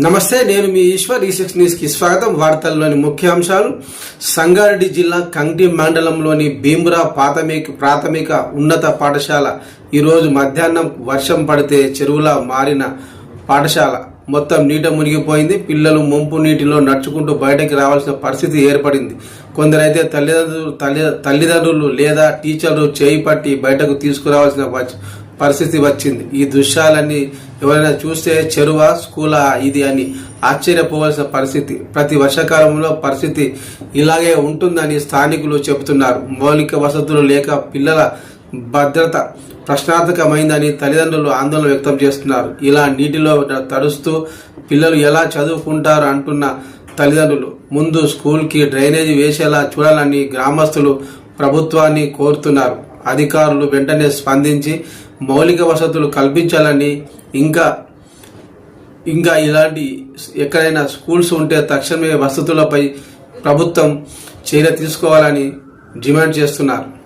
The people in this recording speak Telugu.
నమస్తే నేను మీ ఈశ్వర్ ఈ సిక్స్ న్యూస్కి స్వాగతం. వార్తల్లోని ముఖ్యాంశాలు సంగారెడ్డి జిల్లా కంగ్టి మండలంలోని భీమురా ప్రాథమిక ప్రాథమిక ఉన్నత పాఠశాల. ఈరోజు మధ్యాహ్నం వర్షం పడితే చెరువులా మారిన పాఠశాల. మొత్తం నీట మునిగిపోయింది. పిల్లలు ముంపు నీటిలో నడుచుకుంటూ బయటకు రావాల్సిన పరిస్థితి ఏర్పడింది. కొందరైతే తల్లిదండ్రులు తల్లి తల్లిదండ్రులు లేదా టీచర్లు చేయి పట్టి బయటకు తీసుకురావాల్సిన పరిస్థితి వచ్చింది. ఈ దృశ్యాలన్నీ ఎవరైనా చూస్తే చెరువ స్కూలా? ఇది అని ఆశ్చర్యపోవాల్సిన పరిస్థితి. ప్రతి వర్షాకాలంలో పరిస్థితి ఇలాగే ఉంటుందని స్థానికులు చెబుతున్నారు. మౌలిక వసతులు లేక పిల్లల భద్రత ప్రశ్నార్థకమైందని తల్లిదండ్రులు ఆందోళన వ్యక్తం చేస్తున్నారు. ఇలా నీటిలో తడుస్తూ పిల్లలు ఎలా చదువుకుంటారు అంటున్న తల్లిదండ్రులు. ముందు స్కూల్కి డ్రైనేజీ వేసేలా చూడాలని గ్రామస్తులు ప్రభుత్వాన్ని కోరుతున్నారు. అధికారులు వెంటనే స్పందించి మౌలిక వసతులు కల్పించాలని ఇంకా ఇంకా ఇలాంటి ఎక్కడైనా స్కూల్స్ ఉంటే తక్షణమే వసతులపై ప్రభుత్వం చర్య తీసుకోవాలని డిమాండ్ చేస్తున్నారు.